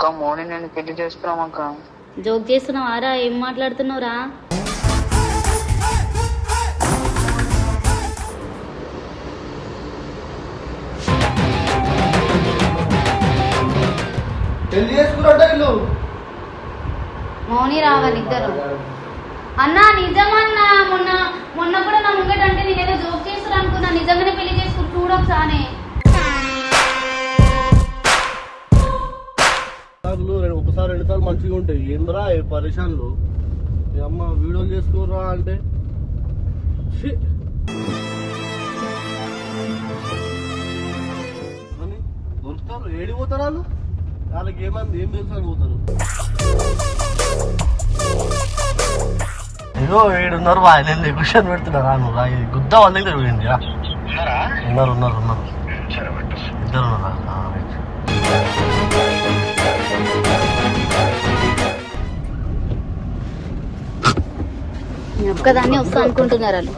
అక్క మోని నేను పెళ్ళి చేసుకున్నాం అక్క. జోక్ చేస్తున్నావారా ఏం మాట్లాడుతున్నావురా? పెళ్ళి చేసుకున్నట్ట ఇల్లు? మౌని రావాలి ఇద్దరు అన్నా నిజమన్నా మొన్న మొన్న కూడా నా ముంగట అంటే నేను ఏదో జోక్ చేస్తున్నా అనుకున్నా. నిజంగానే పెళ్ళి చేసుకుని చూడొకసానే సార్లు రెండు ఒకసారి రెండు సార్లు మంచిగా ఉంటాయి. ఏంద్రా మీ అమ్మ వీడియోలు చేసుకోరా అంటే? దొరుకుతారు? ఏడి పోతారు వాళ్ళు? వాళ్ళకి ఏమంది? ఏం తెలుసు అని పోతారు. ఏదో ఏడున్నారు ఆయన క్వశ్చన్ పెడుతున్నారా నువ్వు గుద్ద వాళ్ళ దగ్గర పోయింది. ఉన్నారు? ఉన్నారు ఉన్నారు ఇద్దరు ఉన్నారా? ఒక్కదాన్ని వస్తా అనుకుంటున్నారు వాళ్ళు.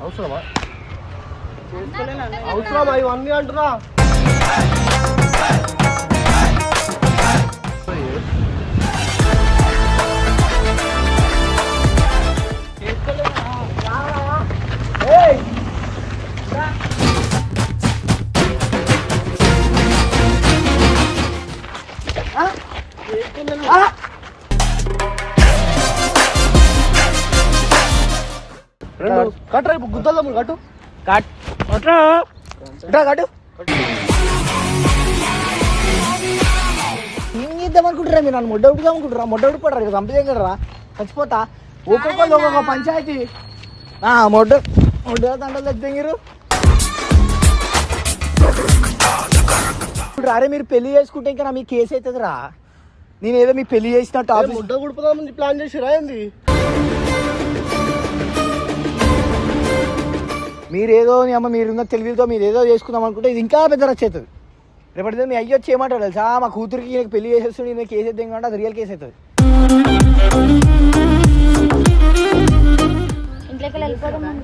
అవసరమా? అవసరమా? ఇవన్నీ అంటున్నా. రెండు. కట్టరా ఇప్పుడు గుద్దల్లో కట్టు కట్టు ఏం చేద్దాం అనుకుంటారా మీరు నన్ను? మొడ్డ ఉడుదాం అనుకుంటారా మొడ్డ ఉడిపడరా ఇక చంపేం కదరా? చచ్చిపోతా. ఒక్కొక్కరు ఒక్కొక్క పంచాయతీ. ఆ, మొడ్డ మొడ్డ దండలు తెచ్చారు ఇప్పుడు అరే మీరు పెళ్ళి చేసుకుంటే ఇంకా నా మీ కేసు అవుతుందిరా. నేను ఏదో మీ పెళ్ళి చేసినట్టు ఆఫీస్ ముద్ద గుడిపోదామని ప్లాన్ చేసిరా ఏంది? మీరేదో అమ్మ మీరున్న తెలివితో మీరు ఏదో చేసుకుందాం అనుకుంటే ఇది ఇంకా పెద్ద రచ్చ అవుతుంది. రేపటి మీ అయ్యి వచ్చి ఏమంటారు తెలుసా? మా కూతురికి ఈయనకి పెళ్ళి చేసేస్తుంది ఈయన కేసు ఎద్దాం కంటే అది రియల్ కేసు అవుతుంది. ఇంట్లోకి వెళ్ళిపోదాం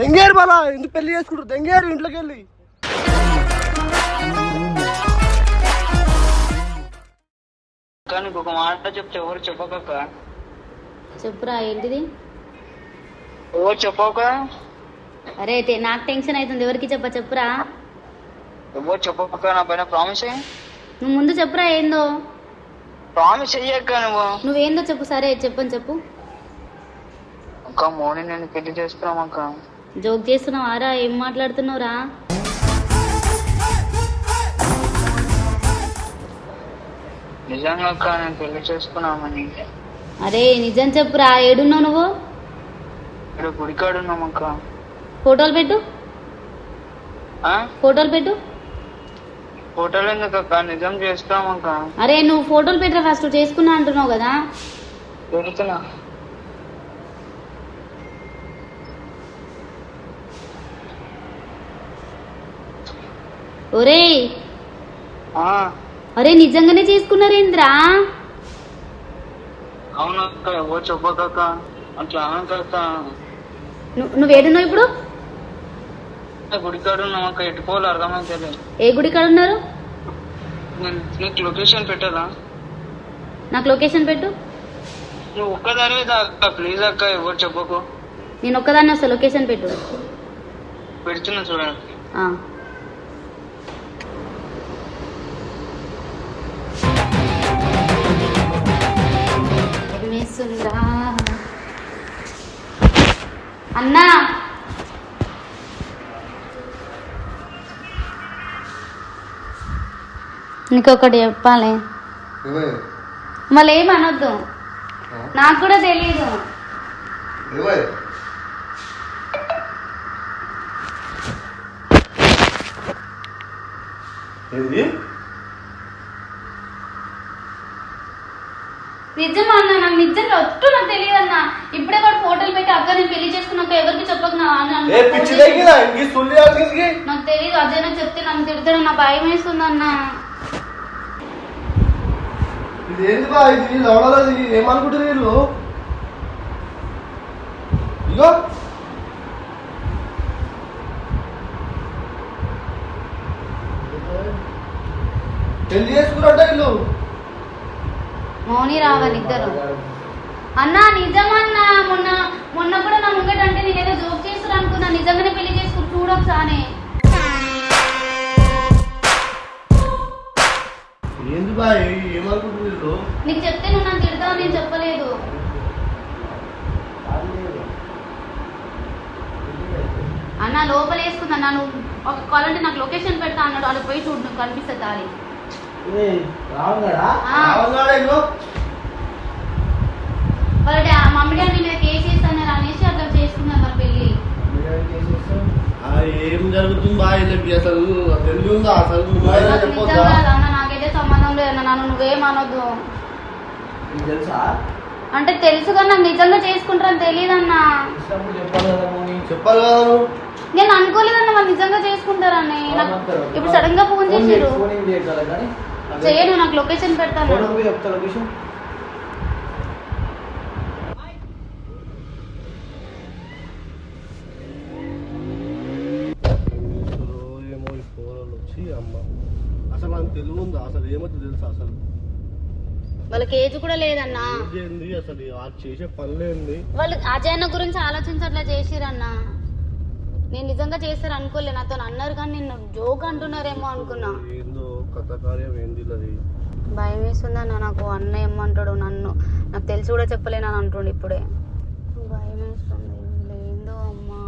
దెంగేరు బాలా? ఎందుకు పెళ్ళి చేసుకుంటారు? దెంగేరు ఇంట్లోకి వెళ్ళి నీకు ఒక మాట చెప్తే ఎవరు చెప్పకక్క? చెప్పురా ఏంటిది? ఎవరు చెప్పక అరే నాకు టెన్షన్ అవుతుంది ఎవరికి చెప్ప చెప్పురా. ఎవరు చెప్పక నా పైన ప్రామిస్ నువ్వు ముందు చెప్పురా ఏందో. ప్రామిస్ అయ్యాక నువ్వు. నువ్వేందో చెప్పు. సరే చెప్పని చెప్పు. అక్క మోని నేను పెళ్ళి చేసుకున్నాం అక్క. జోక్ చేస్తున్నావారా ఏం మాట్లాడుతున్నావురా? నిజంగా అక్క నేను పెళ్ళి చేసుకున్నామని అరే నిజం చెప్పురా. ఏడున్నావు నువ్వు? ఇక్కడ గుడికాడు ఉన్నాం అక్క. ఫోటోలు పెట్టు? ఫోటోలు పెట్టు. హోటల్ ఎందుకు అక్క? నిజం చేస్తాం అక్క. అరే నువ్వు ఫోటోలు పెట్టరా ఫస్ట్? చేసుకున్నా అంటున్నావు కదా. పెడుతున్నా. ఒరేయ్. ఆ, అరే నిజంగానే చేసుకున్నారేంద్రా అవునక్క ఎవరు చెప్పకక్క? అట్లా అనకక్క. నువ్వు ఏడున్నావు ఇప్పుడు గుడికాడు ఉన్నాం అక్క ఎట్టుకోవాలి అర్థమైతే ఏ గుడి కాడ ఉన్నారు నేను నీకు లొకేషన్ పెట్టాలా? నాకు లొకేషన్ పెట్టు. నువ్వు ఒక్కదానివే అక్క ప్లీజ్ అక్క ఎవరు చెప్పకు. నేను ఒక్కదాన్ని వస్తా లొకేషన్ పెట్టు. పెడుతున్నా చూడండి. అన్నా! నీకొకటి చెప్పాలి. మళ్ళీ ఏం అనొద్దు. నాకు కూడా తెలియదు ఏంది? నిజమా అన్న? నాకు నిజంగా ఒట్టు నాకు తెలియదు అన్న. ఇప్పుడే వాడు ఫోటోలు పెట్టి అక్క నేను పెళ్ళి చేసుకున్నాక ఎవరికి చెప్పకు నాకు తెలియదు అదే నాకు చెప్తే నన్ను తిడతాడు నా భయం వేస్తుంది అన్న. ఏంది బా ఇది లవడలో ఇది ఏమనుకుంటారు వీళ్ళు? ఇగో. పెళ్ళి చేసుకున్నట్ట వీళ్ళు. మౌని రావాలి ఇద్దరు. అన్నా నిజమన్నా మొన్న మొన్న కూడా నా ముంగట అంటే నేనేదో జోక్ చేస్తారు అనుకున్నా. నిజంగానే పెళ్ళి చేసుకుంటూ చూడొచ్చానే ఏంది బాయ్? ఏమనుకుంటున్నారు నీకు చెప్తే నువ్వు నన్ను తిడతావు? నేను చెప్పలేదు. అన్న లోపల వేసుకుందా నన్ను ఒక కావాలంటే నాకు లొకేషన్ పెడతా అన్నాడు. అలా పోయి చూడు నువ్వు వాళ్ళ డా- మమ్మీ డాడీ మీద కేసు అనేసి అట్లా చేసుకున్నారు మరి పెళ్ళి. ఏం జరుగుతుంది బాయ్? అసలు? తెలివి ఉందా? అసలు చెప్పొద్దా? నిజంగా అన్న నాకైతే సంబంధం లేదు అన్న నన్ను నువ్వేం అనొద్దు తెలుసా? అంటే తెలుసు కానీ నాకు నిజంగా చేసుకుంటారని తెలియదు అన్న ఇష్టప్పుడు చెప్పాలి నేను అనుకోలేదన్న వాళ్ళు నిజంగా చేసుకుంటారని. నాకు? ఇప్పుడు సడన్గా ఫోన్ చేసిరు చేయను నాకు లొకేషన్ పెడతాను ఫోన్ పోయి చెప్తా లొకేషన్ అసలు ఏమో ఈ ఫోన్లు వచ్చి అమ్మ అసలు నాకు తెలివి ఉందా అసలు ఏమవుతుంది తెలుసా అసలు వాళ్ళకి ఏజ్ కూడా లేదన్నా. ఏంది అసలు? ఆ చేసే పనులేంది వాళ్ళు అజయ్ అన్న గురించి ఆలోచించట్లా చేసిరన్న. నేను నిజంగా చేస్తారు అనుకోలే నాతో అన్నారు కానీ నిన్ను జోక్ అంటున్నారేమో అనుకున్నా. ఏందో కథ కార్యం ఏంది అది భయం వేస్తుందన్న నాకు అన్న ఏమంటాడు నన్ను. నాకు తెలిసి కూడా చెప్పలేను అంటుండు ఇప్పుడే. భయం వేస్తుంది. ఏందో అమ్మా.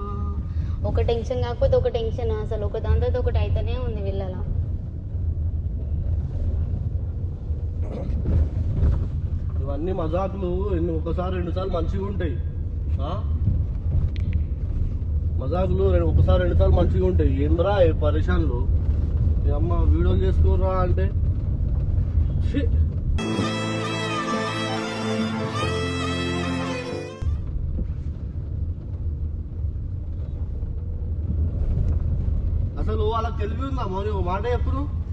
ఒక టెన్షన్ కాకపోతే ఒక టెన్షన్ అసలు ఒక దాని తర్వాత ఒకటి అయితేనే ఉంది వీళ్ళలా. ఇవన్నీ మజాకులు. ఎన్ని ఒకసారి రెండు సార్లు మంచిగా ఉంటాయి. మజాకులు రెండు- ఒకసారి రెండు సార్లు మంచిగా ఉంటాయి. ఏంద్రా ఈ పరిశాన్లు? అమ్మ వీడియోలు చేసుకోరా అంటే? అసలు వాళ్ళకి తెలివి ఉందా? మరి మాట చెప్పు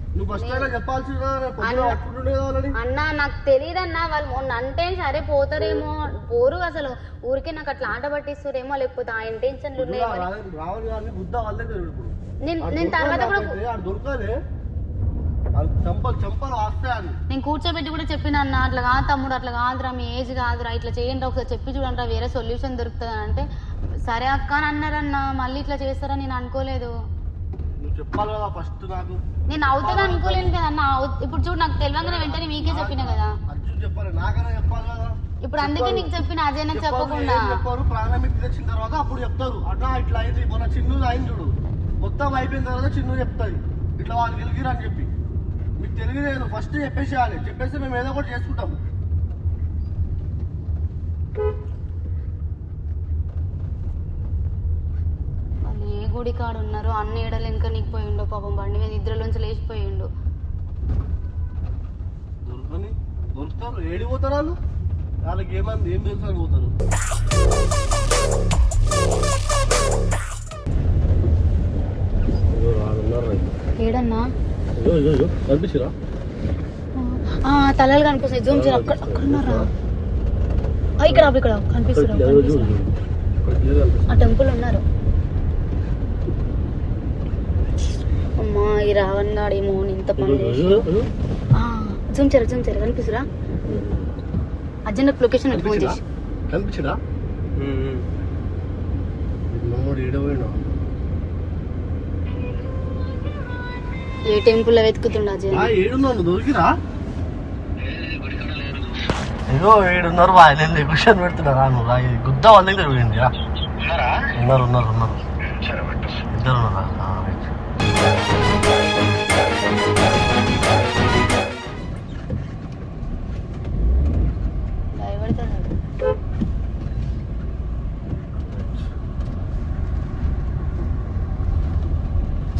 అన్న- నాకు తెలియదన్న వాళ్ళు మొన్న అంటే సరే పోతారేమో పోరు అసలు. ఊరికే నాకు అట్లా ఆట పట్టిస్తారేమో లేకపోతే ఆ ఇంటెన్షన్లు ఇప్పుడు. నేను తర్వాత కూడా నేను కూర్చోబెట్టి కూడా చెప్పిన అన్న అట్లా కాదు తమ్ముడు అట్లా కాదురా మీ ఏజ్ కాదురా ఇట్లా చేయండి ఒకసారి చెప్పి చూడండి వేరే సొల్యూషన్ దొరుకుతుంది అంటే సరే అక్క అని అన్నారన్న మళ్ళీ ఇట్లా చేస్తారని నేను అనుకోలేదు. నువ్వు చెప్పాలి కదా ఫస్ట్ నాకు. నేను అవుతుంది అనుకోలేను కదా. అవు- ఇప్పుడు చూడు నాకు తెలియగానే వెంటనే మీకే చెప్పిన కదా. అర్జున్ చెప్పాలి నాకైనా చెప్పాలి కదా. ఇప్పుడు అందుకే నీకు చెప్పిన అజయ్ నాకు చెప్పాలి, చెప్పకుండా. ఏం చెప్పారు? ప్రాణమికి తెచ్చిన తర్వాత అప్పుడు చెప్తారు. అట్లా ఇట్లా అయింది. మొన్న చిన్ను అయింది చూడు. మొత్తం అయిపోయిన తర్వాత చిన్ను చెప్తుంది. ఇట్లా వాళ్ళు గెలిగిరు అని చెప్పి. మీకు తెలియలేదు ఫస్ట్ చెప్పేసేయాలి. చెప్పేసి మేము ఏదో ఒకటి చేసుకుంటాం గుడి కాడు ఉన్నారో అన్ని ఏడలు ఇంకా నీకు పోయిండు పాపం బండి మీద. ఇద్దరులోంచి లేచిపోయిండు దొరకని దొరుకుతారు. వాళ్ళు? వాళ్ళకి ఏమంది? ఏం తెలుసు పోతారు. ఏడన్నా? కనిపించిరా? తలలు కనిపిస్తాయి జూమ్ చేయ. అక్కడ అక్కడ ఉన్నారా? ఇక్కడ ఇక్కడ కనిపిస్తుంది. ఆ టెంపుల్ ఉన్నారు. అమ్మా ఈ రావణ్ గాడు ఏమో ఇంత పని జూమ్ చేయరు కనిపిస్తురా అర్జెంట్ లొకేషన్ ఫోన్? చేసి. ఏ టెంపుల్లో వెతుకుతుండ అజయ్ ఏడున్నాను దొరికిరా ఇగో ఏడున్నారు వా నేను క్వశ్చన్ పెడుతున్నా నువ్వు రా గుద్ద వాళ్ళ దగ్గర పోయింది ఉన్నారు? ఉన్నారు ఉన్నారు ఇద్దరు ఉన్నారా?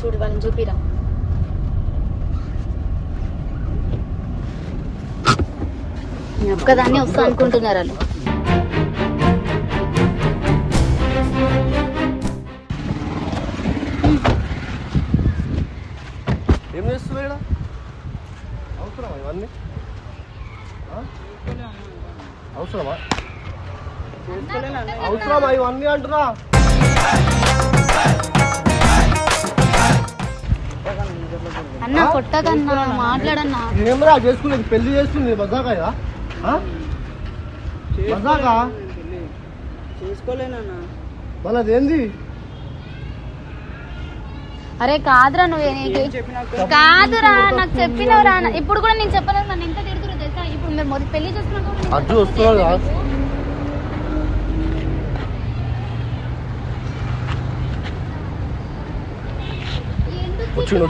చూడు వాళ్ళని చూపిరా. నేను ఒక్కదాన్ని వస్తా అనుకుంటున్నారు వాళ్ళు. ఏం చేస్తున్నావు ఇక్కడ? అవసరమా ఇవన్నీ? అవసరమా? అవసరమా? ఇవన్నీ అంటున్నా. అన్న కొట్టకన్నా మాట్లాడన్నా. ఏమరా చేసుకునేది? పెళ్ళి చేసుకునేది మజాకా మజాకా చేసుకోలేనా మళ్ళీ అదేంది అరే కాదురా నువ్వు కాదురా నాకు చెప్పినవరా ఇప్పుడు కూడా నేను చెప్పలేదు నన్ను ఇప్పుడు మీరు మొదటి పెళ్ళి చేసుకున్నాక వచ్చిండు,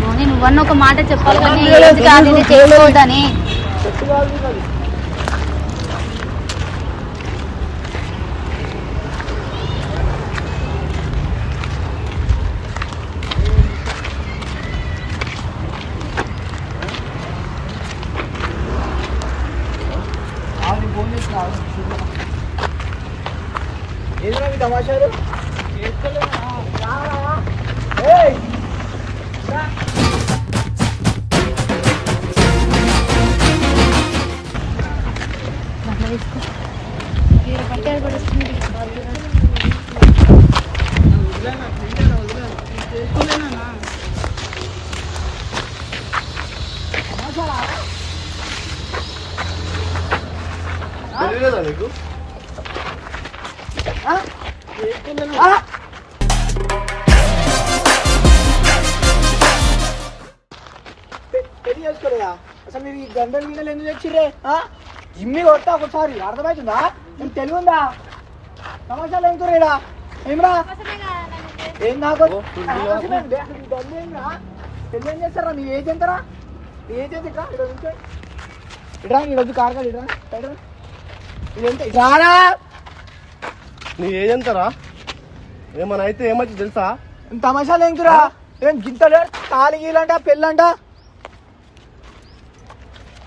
మోని నువ్వన్న ఒక మాట చెప్పాలి కానీ. చేసుకోవద్దని? నీకు అసలు మీరు ఈ గంటలు మీద ఎందుకు తెచ్చిర్రే ఆ? జిమ్మి కొట్టా ఒకసారి. అర్థమవుతుందా? నీకు తెలివి ఉందా సమాచారం ఏం కూరేడా ఏమరా? ఏం నాకు ఏం చేస్తారా? నీ ఏజ్ ఎంతరా? నీ ఏజ్ ఎంత ఇక్కడ ఇట్రా ఈరోజు కారకాలి ఇట్రా. ఇట్రా. ఇది ఎంత? రారా నీ ఏజ్ ఎంతరా? ఏమన్నా అయితే ఏమొచ్చి తెలుసా? ఏం తమాషాలు ఏంకురా ఏం గింతలే? తాలి గీలంట పెళ్ళంట?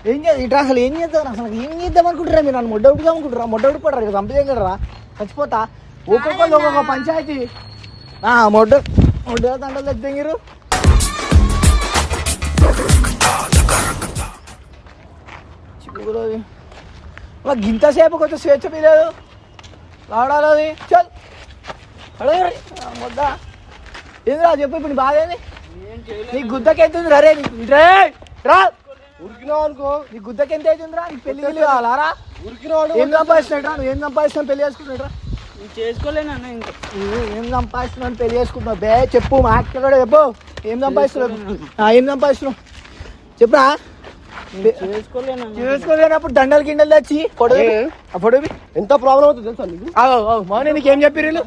ఏం చేద్దాం ఇట్లా అసలు ఏం చేద్దాం? అసలు ఏం చేద్దాం అనుకుంటారా మీరు నన్ను మొడ్డవుడిగా అనుకుంటారా మొడ్డవుడి పడరు కదా చంపేం కదరా చచ్చిపోతా ఒక్కొక్కరు ఒక్కొక్క పంచాయతీ. ఆ, మొడ్డ మొడ్డ దండలు తెచ్చితే మీరు చిక్కుకులోది అలా గింత సేపు కొంచెం స్వేచ్ఛ పీలేదు ఆడాలి చల్. అడగరు మొద్ద. ఏందిరా చెప్పు ఇప్పుడు బాధ ఏంది? నీ గుద్దకి ఎంత ఉంది రే? రే! రా! ఉరికినావు అనుకో నీ గుద్దకి ఎంత అవుతుందిరా నీకు పెళ్ళి గిల్లి కావాలా ఉరికినావు ఏం సంపాదిస్తున్నాడు నువ్వు ఏం సంపాదిస్తున్నావు? పెళ్ళి చేసుకుంటున్నాడు చేసుకోలేనా ఇంకా. నువ్వు ఏం సంపాదిస్తున్నావు పెళ్ళి చేసుకుంటున్నావు? బే చెప్పు మా అక్క కూడా చెప్పు. ఏం సంపాదిస్తున్నావు? ఏం సంపాదిస్తున్నావు? చెప్పురా. చేసుకోలేనా చేసుకోలేనప్పుడు దండలు గిండలు తెచ్చి ఫోటో ఫోటో. ఎంత ప్రాబ్లం అవుతుంది తెలుసా నీకు? మౌని నీకు ఏం చెప్పిర్రు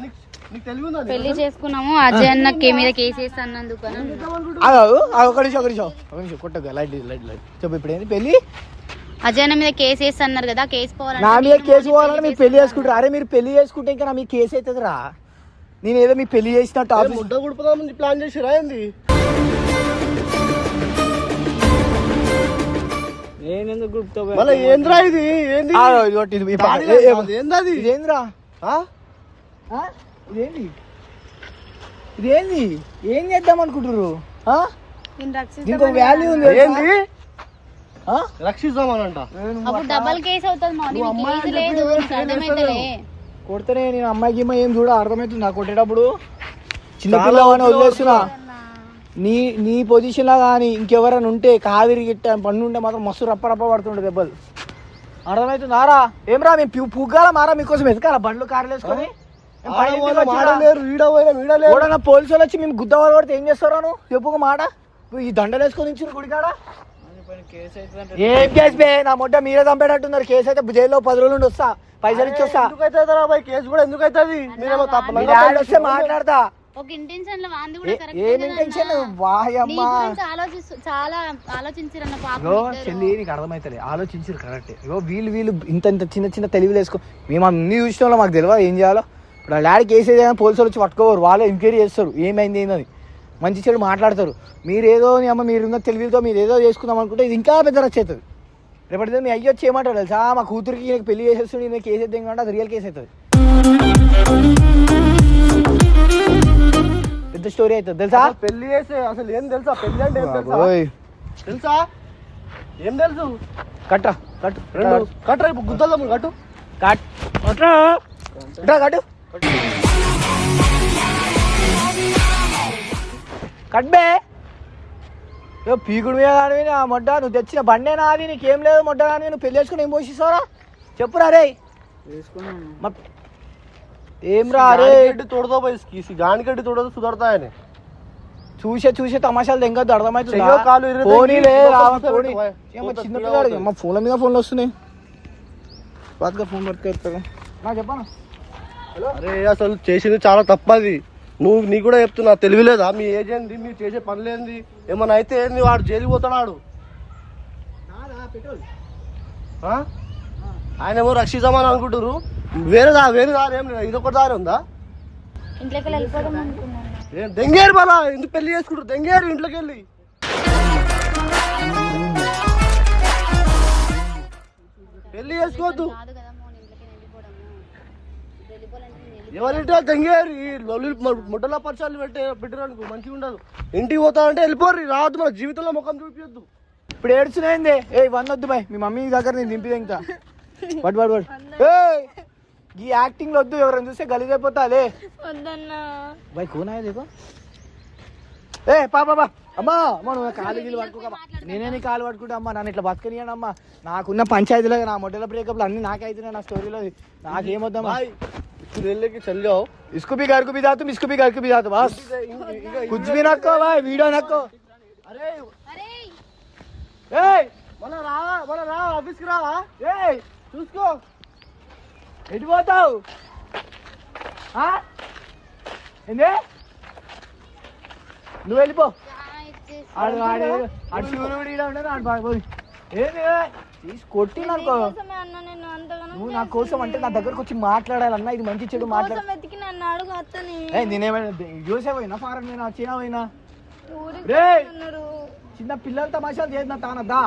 పెళ్ళి చేసుకున్నాము అజయ్ అన్న కే మీద కేసు వేస్తానందుకు అని. ఆగు, ఆగు, ఒక నిమిషం ఒక నిమిషం ఒక నిమిషం కొట్టగా లైట్ లైట్ లైట్. చెప్పు ఇప్పుడు ఏంది పెళ్ళి? అజయ్ అన్న మీద కేసు వేస్తన్నారు కదా కేసు నా మీద పోవాలంటే కేసు పోవాలని మీరు పెళ్ళి చేసుకుంటారు? అరే మీరు పెళ్ళి చేసుకుంటే ఇంకా నా మీ కేసు అవుతుంది రా నేను ఏదో మీ పెళ్ళి చేసినట్టు ఏ, ఆఫీస్ ముద్ద గుడిపోదామని ప్లాన్ గుర్తు మళ్ళీ ఏంద్రా ఇది? ఏంది? ఆ, ఇదిగో ఇది ఈ పక్క. దాడి ఏ, ఏ, అది? ఏందది ఇదేందిరా ఆ? ఇదేంది? ఇదేంది? ఏం చేద్దాం అనుకుంటారు ఒక వాల్యూ ఉంది? ఏంది? ఆ? రక్షిద్దామనంట అప్పుడు డబల్ కేసు అవుతుంది మార్నింగ్ లేదు అర్థమైతలే కొడితేనే నేను అమ్మాయికి అమ్మాయి ఏం చూడ అర్థమవుతుంది నాకు కొట్టేటప్పుడు? చిన్న చాలా పిల్లవాడిని ఉపయోగపడుతుంది. వదిలేస్తున్నా. నీ నీ పొజిషన్ లా కానీ ఇంకెవరైనా ఉంటే కావిరి గిట్ట పన్ను ఉంటే మాత్రం మస్తు రప్ప రప్ప పడుతుండే దెబ్బలు. అర్థమవుతుంది ఆరా ఏమరా మేము పుగ్గాల మారా మీకోసం ఎతకాల బండ్లు కార్లు వేసుకొని? ఎవడన్నా పోలీసు వాళ్ళు వచ్చి మేము గుద్ద వాళ్ళు పడితే ఏం చేస్తారా నువ్వు చెప్పు ఒక మాట. ఈ దండలు వేసుకొని ఇచ్చిన గుడికాడ. ఏం కేసు బే? నా మొట్ట మీరే చంపేటట్టున్నారు. కేసు అయితే జైల్లో పది రోజులు నుండి వస్తా. పైసలు ఇచ్చి వస్తా. కేసు కూడా ఎందుకు అవుతుంది? మీరేమో తప్ప వస్తే మాట్లాడతా. ఒక ఇంటెన్షన్లో వాంది కూడా ఏ- కరెక్ట్ ఏం ఇంటెన్షన్ నీ వాయమ్మా. గురించి ఆలోచిస్తూ చాలా ఆలోచించారన్న పాపం ఇగో ఇద్దరు. చెల్లి నీకు అర్థమవుతుంది ఆలోచించారు కరెక్ట్ ఇగో వీళ్ళు వీళ్ళు ఇంత ఇంత చిన్న చిన్న తెలివిలు వేసుకో మేము అన్ని చూసిన వాళ్ళం మాకు తెలియదు. ఏం చేయాలో? ఇప్పుడు ఆ డాడీ కేసు ఏదైనా పోలీసులు వచ్చి పట్టుకోరు వాళ్ళే ఎంక్వైరీ చేస్తారు ఏమైంది ఏందని. మంచి చెడు మాట్లాడతారు. మీరు ఏదో నీ అమ్మ మీరు ఉన్న తెలివితో మీరు ఏదో చేసుకుందాం అనుకుంటే ఇది ఇంకా పెద్ద రచ్చ అవుతుంది. రేపటి మీ అయ్యి వచ్చి ఏమంటారు తెలుసా? మా కూతురికి ఈయనకి పెళ్ళి చేసేస్తుంది ఈయన కేసు అయితే అది రియల్ కేసు అవుతుంది. పెద్ద స్టోరీ అవుతుంది తెలుసా? పెళ్ళి చేస్తే అసలు ఏం తెలుసా? పెళ్ళి అంటే ఏం తెలుసా? తెలుసా? ఏం తెలుసు? కట్ట కట్టు రెండు కట్టరా ఇప్పుడు గుద్దల్లో కట్టు. కట్. కట్రా. ఇట్రా కట్టు. కట్బే ఏ పీకుడు మీద కానివి నా మొడ్డ నువ్వు తెచ్చిన బండే నాది నీకేం లేదు మొడ్డ కానీ నువ్వు పెళ్ళి చేసుకుని ఏం పోషిస్తావరా? చెప్పురా రే. ఏం రా రే? తోడదో పోయి గానిగడ్డి తోడదో సుధరతాయని. చూసే చూసే తమాషాలు తెంగద్దు అర్థమవుతుందా? ఫోన్ల మీద ఫోన్లు వస్తున్నాయి. బాగా ఫోన్ పట్టుకెళ్తా నా చెప్పాను? అరే అసలు చేసింది చాలా తప్పది. నువ్వు నీ కూడా చెప్తున్నా తెలివిలేదా? మీ ఏజ్ ఏంది మీరు చేసే పనులేంది? ఏమన్నా అయితే ఏంది వాడు జైలుకి పోతాడు? ఆయన ఏమో రక్షిద్దామని అనుకుంటారు వేరే దా వేరే దారి ఏం లేదు? ఇదొక దారి ఉందా? దెంగేరు బాలా ఎందుకు పెళ్ళి చేసుకుంటారు దెంగేరు ఇంట్లోకి వెళ్ళి పెళ్ళి చేసుకోవద్దు కాదు కదా మోన్ ఇంట్లోకి వెళ్ళిపోవడము వెళ్ళిపోవాలంటే నేను వెళ్ళి- ఎవరింటి దెంగేరు ఈ లొల్లి ముడ్డల పరిచయాలు పెట్టే పెట్టడానికి మంచిగా ఉండదు. ఇంటికి పోతానంటే వెళ్ళిపోరు రావద్దు మన జీవితంలో ముఖం చూపించద్దు ఇప్పుడు ఏడ్చునేంది. ఏ ఇవన్నీ వద్దు బాయ్. మీ మమ్మీ దగ్గర నేను దింపి ఇంకా. పట్టు పట్టు పట్టు ఏయ్, ఈ యాక్టింగ్ వద్దు ఎవరైనా చూస్తే గలీజ్ అయిపోతాలే. వద్దన్నా. బాయ్ కోనా దేకో ఏ పా పా, పా. అమ్మా అమ్మ నువ్వు కాలు గీలు పట్టుకోకమ్మా నేనే నీ కాలు పట్టుకుంటా అమ్మా. నన్ను ఇట్లా బతకనియాను అమ్మా. నాకున్న పంచాయతీలో నా మొదల బ్రేకప్లు అన్ని నాకే అవుతున్నాయి నా స్టోరీలో నాకేమొద్దమ్మా బాయ్ ఇప్పుడు వెళ్ళకి చల్లావు इसको भी घर को भी जाता इसको भी घर को भी जाता बस कुछ भी नक्को भाई वीडियो नक्को అరే ए మన రావా మన రా ఆఫీస్కి రావా ए చూసుకో ఎటు పోతావు ఆ? ఏంది నువ్వు వెళ్ళిపో ఆడు ఆడు ఆడు శివుడు ఈడ ఉండదు ఆడు బాగోదు ఏంది తీసి నువ్వు నా కోసం అంటే నా దగ్గరకు వచ్చి మాట్లాడాలన్నా ఇది మంచి చెడు మాట్లాడ కోసం వెతికి నన్ను అడుగు అత్తని. ఏ నేనేమైనా యూసే పోయినా ఫారెన్ పోయినా చీనా పోయినా ఊరికి రేయ్! ఉన్నారు చిన్న పిల్లల తమాషాలు చేసిన తానద్దా